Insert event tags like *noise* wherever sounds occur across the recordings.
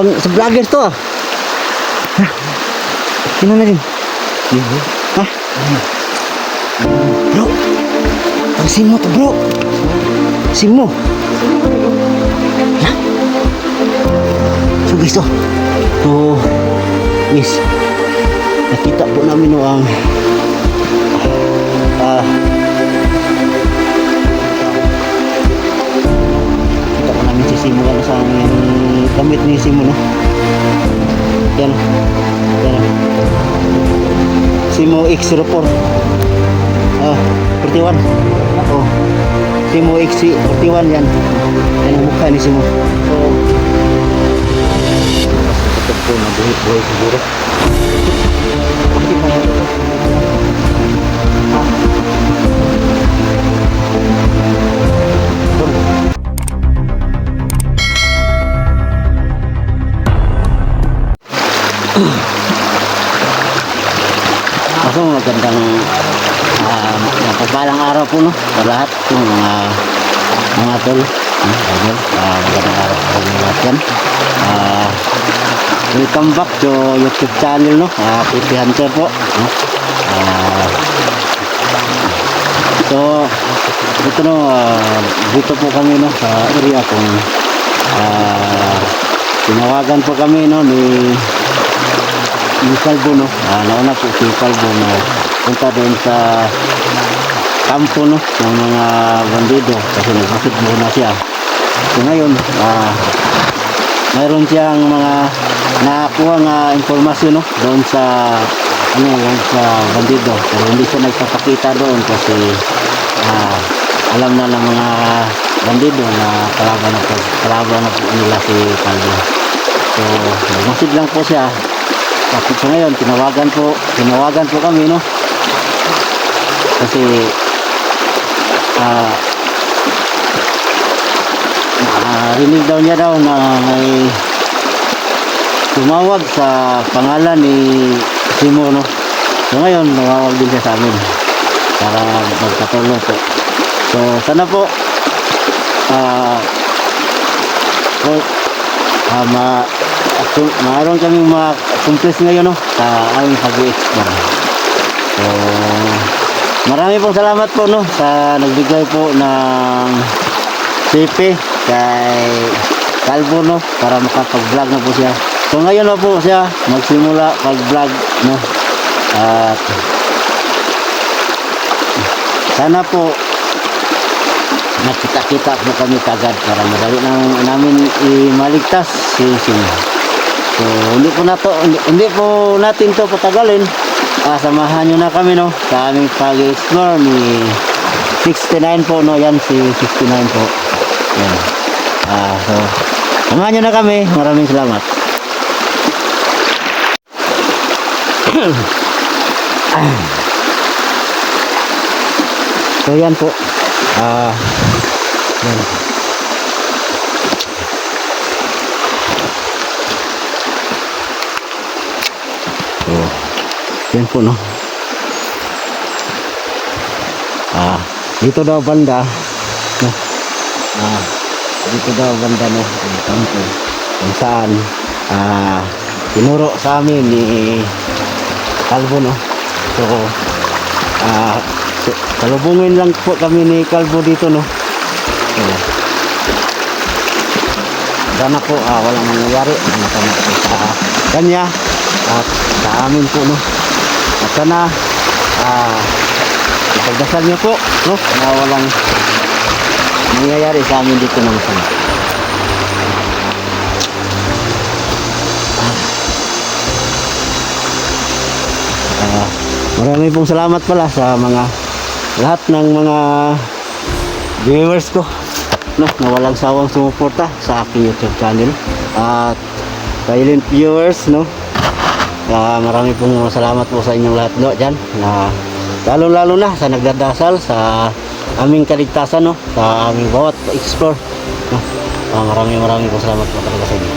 pang sa vlogger to ah. Ha? Sino na rin? Ha? Bro. Ang sim mo to bro. Sim mo. Ha? So guys to. So guys. Nakita po namin no ang kita ko namin si Simo ano sa yung damit ni Simo no yan. Yan. Simo X04. Ah 41 oh. Simo X41 yan. Yan ang mukha ni Simo. So ito po na buhay-buhay siguro Ako magandang uh, pagpalang araw po no sa lahat ng mga mga tol. Hmm, idol. Ah, magandang araw po sa lahat yan. Ah, welcome back to YouTube channel no. Uh, PP Hunter po. No? Ah, so ito no ah, dito po kami no sa area kung ah, tinawagan po kami no ni yung kalbo no? Ah, nauna po si kalbo na punta doon sa kampo no? Ng mga bandido. Kasi nagmasid muna siya. So ngayon ah, mayroon siyang mga nakakuha nga informasyon no? Doon sa ano doon sa bandido. Pero hindi siya nagpapakita doon kasi ah, alam na ng mga bandido na kalaban na po kalaban na po nila si Calvo. So nagmasid lang po siya tapos sa ngayon, tinawagan po, tinawagan po kami, no? Kasi, ah, narinig daw niya daw na may tumawag sa pangalan ni Simo, no? So ngayon, tumawag din siya sa amin para magpatulong po. So, sana po, ah, po, ah, ma, kung maaron kaming ma-accomplish ngayon no, sa aming pag-explore. So, marami pong salamat po no, sa nagbigay po ng CP kay Calvo no, para makapag-vlog na po siya. So ngayon na po siya magsimula pag-vlog no. At sana po nakita-kita po kami kagad para madali nang namin imaligtas si Sino. So, hindi po na to, hindi, hindi po natin to patagalin. Ah, samahan nyo na kami no sa aming pag-explore ni 69 po no, yan si 69 po. Yan. Ah, so samahan nyo na kami. Maraming salamat. *clears throat* so yan po. Ah, yan. Yan po no. Ah, dito daw banda. Ah, dito daw banda no, ang kampo. Kung saan ah tinuro sa amin ni Calvo no. So, ah so, kalubungin lang po kami ni Calvo dito no. So, sana po ah, walang mangyayari ano po sa kanya at sa amin po no sana ah, ipagdasal niyo po no? Na walang mangyayari sa amin dito ng sana Ah, marami pong salamat pala sa mga lahat ng mga viewers ko no, na walang sawang sumuporta sa aking YouTube channel. At silent viewers no Ah, marami pong salamat po sa inyong lahat no dyan na lalo lalo na sa nagdadasal sa aming kaligtasan no sa aming bawat explore no. Ah, marami marami po salamat po talaga sa inyo.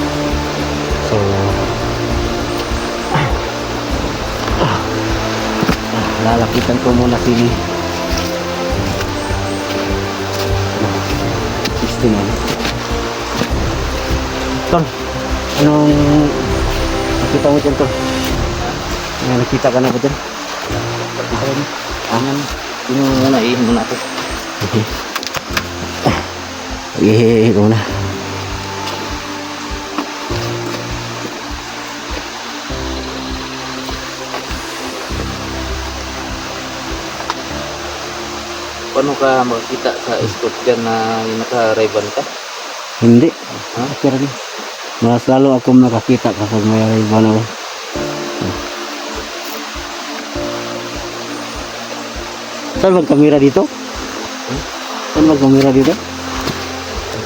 So ah, lalapitan ko muna si 69 Tol, Anong nakita mo dyan to? May nakita ka na ba dyan? Angan. Yun yung muna eh. Muna ako. Ihihi ko na. Paano ka makikita sa escort dyan na yung naka-ribbon ka? Hindi. Ha? Ni. Mas lalo ako nakakita kapag may ribbon ako. Saan magkamera dito? Saan magkamera dito?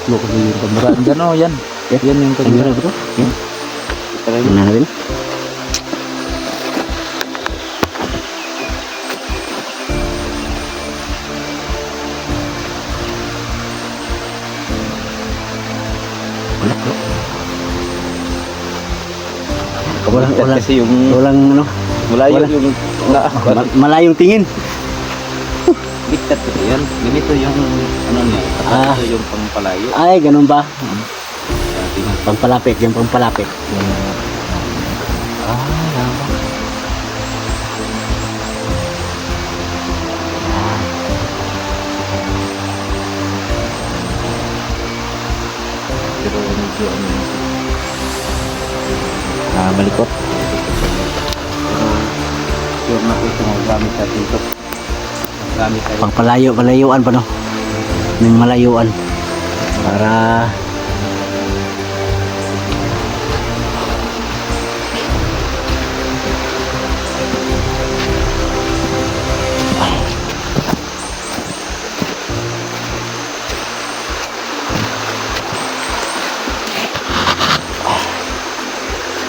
Look ko yung kamera. Dyan o, yan. Yan yung Kamera kamera. ba to? Yan. Tara Tingnan natin. Walang, walang, Kasi yung walang ano, malayo wala. yung na, ma- malayong tingin. Yan. Ganito yung ano niya. Ah. Ito yung pangpalayo. Ay, ganun ba? Tingnan. Pampalapit, yung pampalapit. Yung Ah, ba? pero medyo ano. Ah, malikot. Pero sure na po ito magamit sa dito. Magamit tayo. Pangpalayo, malayuan pa no? Ng malayuan. Para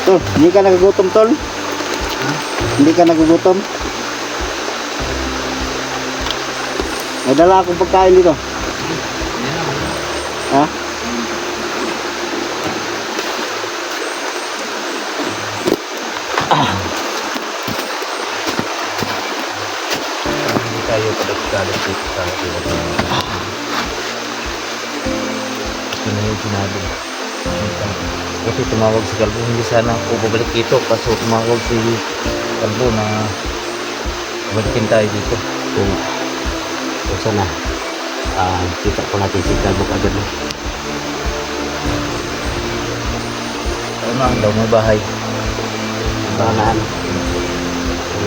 To, hindi ka nagugutom, Tol? Hindi ka nagugutom? May dala akong pagkain dito. Ha? Hindi tayo kadagdagan dito sa atin. Ito na yung sinabi. Kasi tumawag si Kalbo, hindi sana ako babalik dito. Kaso tumawag si Kalbo na balikin tayo dito. Kung, kung sana, ah, kita po natin si Kalbok agad. No? Ano ang daw may bahay? Bahalaan. So,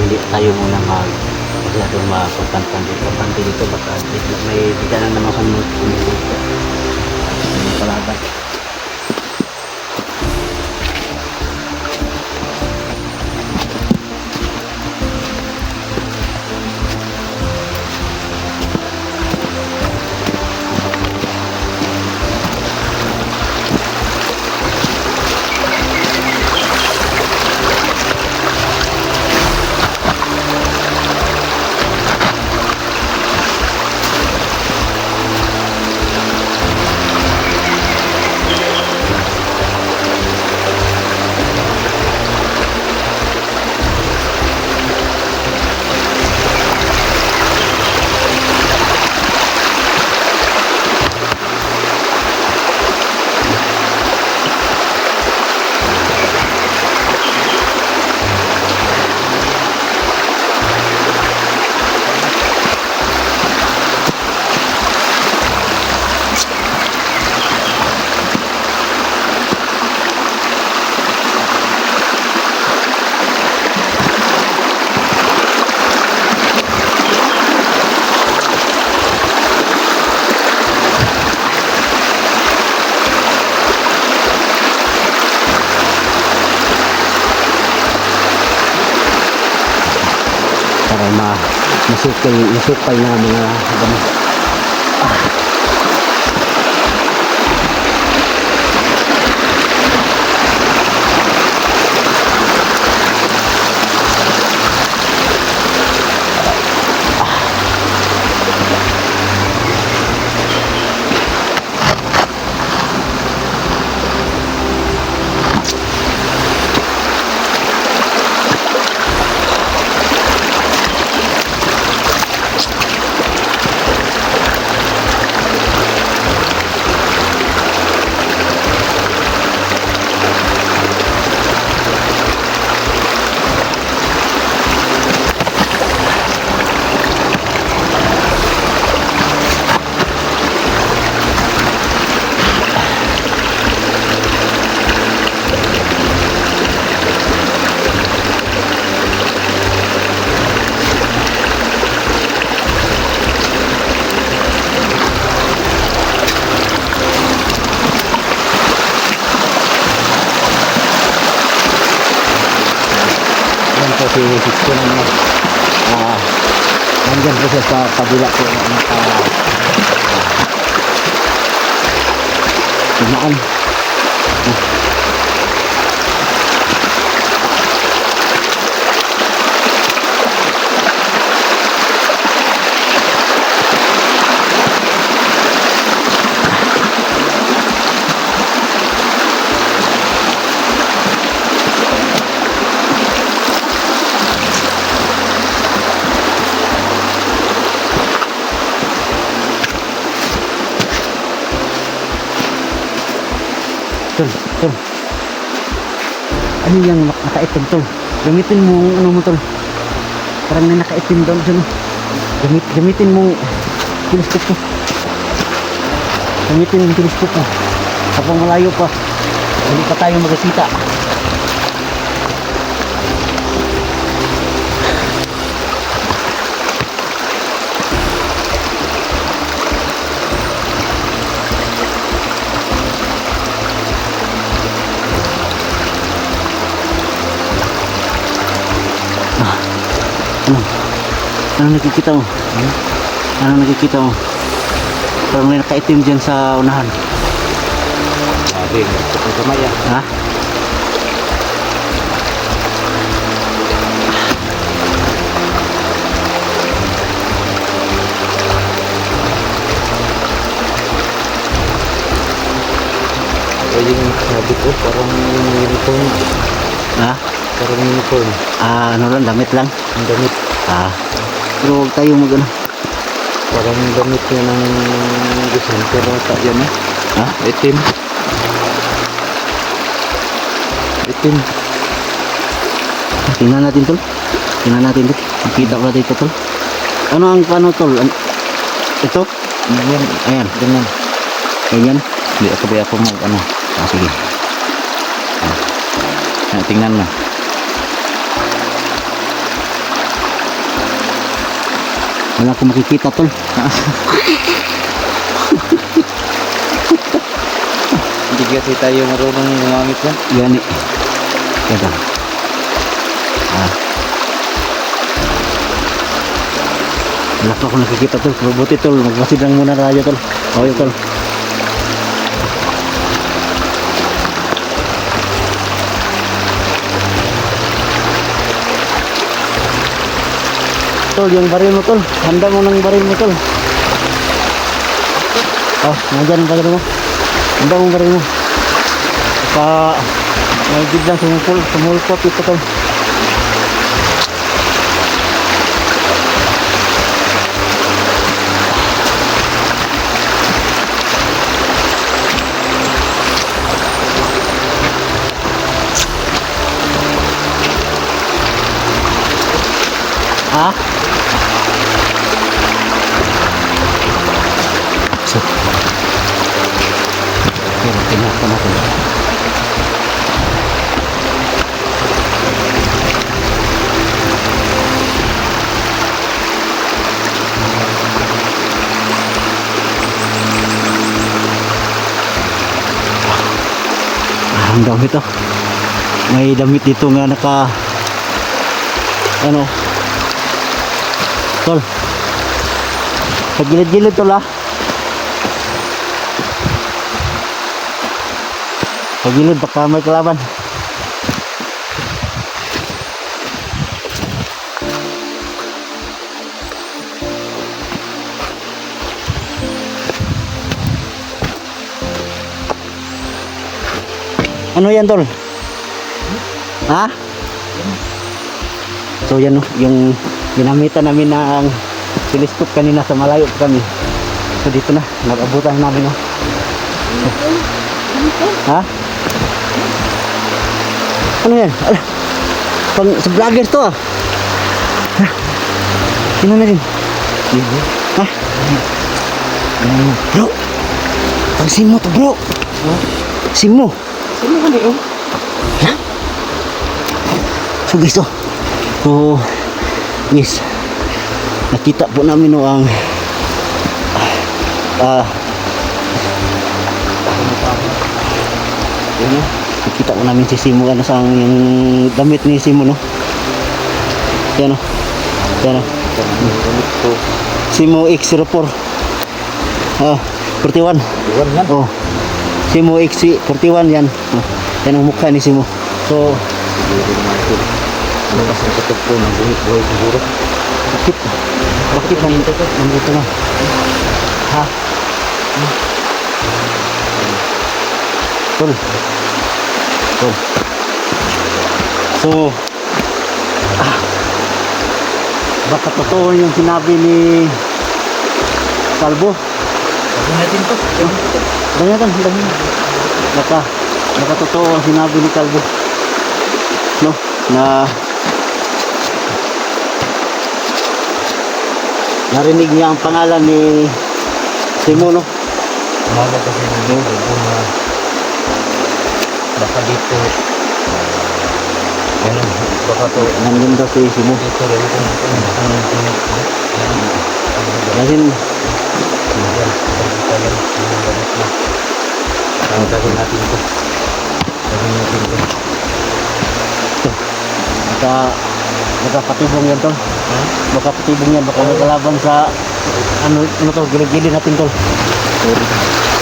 hindi tayo muna mag masyadong mapagpantan dito. Panti dito baka may bigla na naman kung. May palaban. Para ma masukay masukay na mga damo. Si Sixto na naman. Ah, nandyan po siya sa kabila po. Naka, Tumaan. Tol, Ano yung nak- nakaitim tol? Gamitin mo ano mo tol. Parang may nakaitim doon dyan. Gamit, gamitin mo telescope mo. Gamitin yung telescope mo. Kapag malayo pa, hindi pa tayo magkakita. Ano nakikita mo? Hmm? Nakikita mo? Parang may nakaitim dyan sa unahan. Sabi, ang kamay ah. Ha? Yung sabi ko, parang uniform. Ha? Parang uniform. Ah, ano lang, damit lang. Ang damit. Ah. Pero huwag tayo mag ano. Parang damit niya ng December ata yan eh. Ha? Itim. Itim. Tingnan natin tol. Tingnan natin tol. Makita ko natin ito tol. Ano ang paano tol? Ito? Yan. Ayan. Ganyan. Ganyan. Hindi ako ba ako mag ano. Ah, sige. Ah. Ah, tingnan mo. Wala akong makikita tol. Hindi kasi tayo marunong gumamit yan. Gani. Kaya. Ah. Wala pa akong nakikita tol. Pero buti tol. Magmasid lang muna tayo tol. Okay tol. Tol, yung baril mo tol. Handa mo ng baril mo tol. Oh, nandyan ang baril mo. Handa mo baril mo. Pa, may biglang sumupul, sumulpot ito tol. Ha? So, tinako natin. Ang damit to. May damit dito nga naka ano Tol. Sa gilid-gilid tol ah. Sa gilid baka may kalaban. Ano yan tol? Ha? So yan yung ginamitan namin ng telescope kanina sa malayo kami. So dito na, nag-abutan namin oh. Ha? Ano yan? Ala, pang sa vloggers to ah. Ha? Sino na rin? Ha? Bro! Pang sim mo to bro! Sim mo! Sino ka niyo? So guys, oh. So, yes. Nakita po namin no ang ah Yun, no? Nakita po namin si Simo ano sa yung damit ni Simo no. Yan o. Yan o. Gamit ko. Simo X04. Ah, 41. Iwan yan. Oh. Simo X41 yan. Oh. Yan ang mukha ni Simo. So. Ano kasi katok po ng buhay siguro. bakit? Bakit nandito ka? Nandito na. Ha? Tol. Tol. So, ah, baka totoo yung sinabi ni Salvo. Kasi natin to. Banyakan, banyakan. Baka, baka totoo ang sinabi ni Calvo. No? Na narinig niya ang pangalan ni Simo, no? Kasi ng bubo na baka dito yan baka to Nandun daw si Simo. dito rin kung Kasi, ang gagawin natin ito gagawin natin ito baka, baka patibong yan, tol. ha? Baka patibong yan. Baka magkalaban sa, ano, ano to, gilid-gilid natin, tol. Sorry.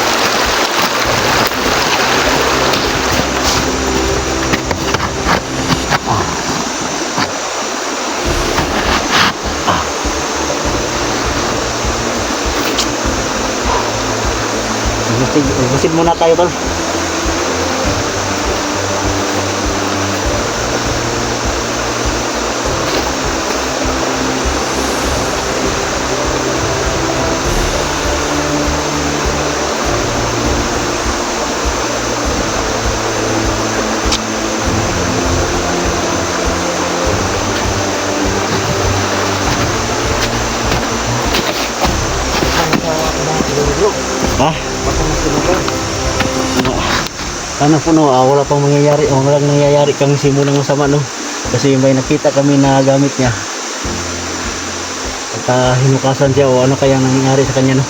Busid, busid muna tayo, tol. Ano po no, ah, wala pang mangyayari, oh, walang nangyayari kang simo ng masama no. Kasi may nakita kami na gamit niya. At hinukasan siya o ano kaya nangyayari sa kanya no.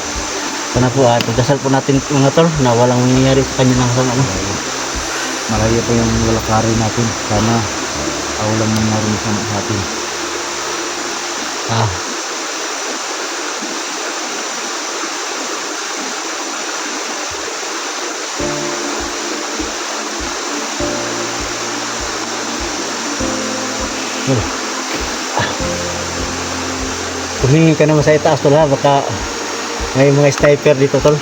Sana po, ah, pagdasal po natin mga tol na walang mangyayari sa kanya ng masama no. malayo pa yung lalakarin natin sana uh, walang nangyari sa sa atin Ah. Tumingin ka naman sa itaas tol ha, baka may mga sniper dito tol.